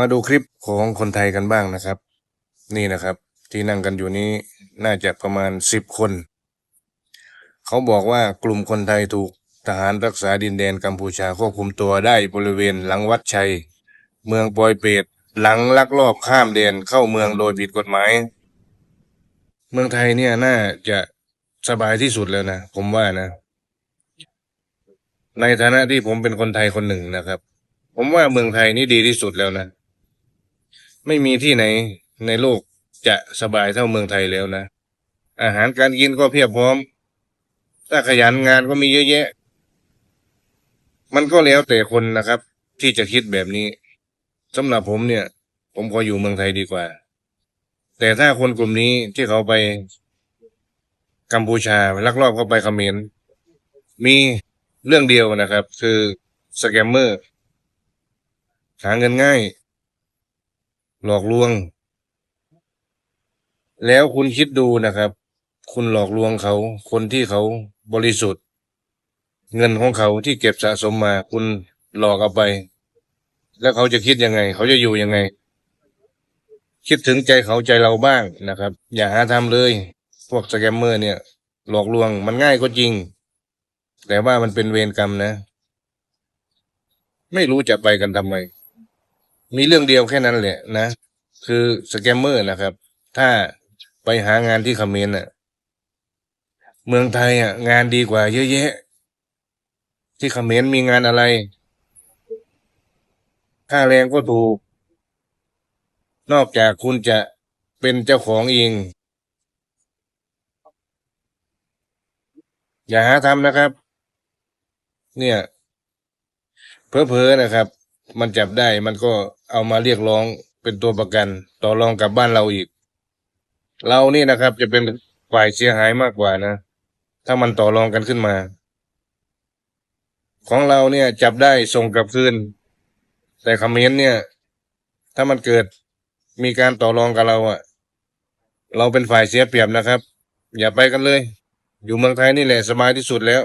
มาดูคลิปของคนไทยกันบ้างนะครับ นี่นะครับ ที่นั่งกันอยู่นี้น่าจะประมาณสิบคน เขาบอกว่ากลุ่มคนไทยถูกทหารรักษาดินแดนกัมพูชาควบคุมตัวได้บริเวณหลังวัดชัย เมืองปอยเปตหลังลักลอบข้ามแดนเข้าเมืองโดยผิดกฎหมาย เมืองไทยเนี่ยน่าจะสบายที่สุดแล้วนะผมว่านะ ในฐานะที่ผมเป็นคนไทยคนหนึ่งนะครับ ผมว่าเมืองไทยนี่ดีที่สุดแล้วนะ ไม่มีที่ไหนในโลกจะสบายเท่าเมืองไทยแล้วนะ อาหารการกินก็เพียบพร้อม ถ้าขยันงานก็มีเยอะแยะ มันก็แล้วแต่คนนะครับ ที่จะคิดแบบนี้สำหรับผมเนี่ย ผมขออยู่เมืองไทยดีกว่า แต่ถ้าคนกลุ่มนี้ที่เขาไปกัมพูชาลักลอบเข้าไปเขมรมีเรื่องเดียวนะครับ คือสแกมเมอร์หาเงินง่าย หลอกลวง แล้วคุณคิดดูนะครับ คุณหลอกลวงเขา คนที่เขาบริสุทธิ์ เงินของเขาที่เก็บสะสมมา คุณหลอกเอาไป แล้วเขาจะคิดยังไง เขาจะอยู่ยังไง คิดถึงใจเขาใจเราบ้างนะครับ อย่าหาทำเลย พวกสแกมเมอร์เนี่ย หลอกลวงมันง่ายก็จริง แต่ว่ามันเป็นเวรกรรมนะ ไม่รู้จะไปกันทำไม มีเรื่องเดียวแค่นั้นแหละนะ คือสแกมเมอร์นะครับ ถ้าไปหางานที่เขมรน่ะ เมืองไทยอะ งานดีกว่าเยอะแยะ ที่เขมรมีงานอะไร ค่าแรงก็ถูก นอกจากคุณจะเป็นเจ้าของเอง อย่าหาทำนะครับ เนี่ย เพอเพอๆนะครับ มันจับได้มันก็เอามาเรียกร้องเป็นตัวประกัน ต่อรองกับบ้านเราอีก เรานี่นะครับ จะเป็นฝ่ายเสียหายมากกว่านะ ถ้ามันต่อรองกันขึ้นมา ของเราเนี่ย จับได้ส่งกลับคืน แต่คอมเมนต์เนี่ย ถ้ามันเกิดมีการต่อรองกับเราอะเราเป็นฝ่ายเสียเปรียบนะครับ อย่าไปกันเลย อยู่เมืองไทยนี่แหละสบายที่สุดแล้ว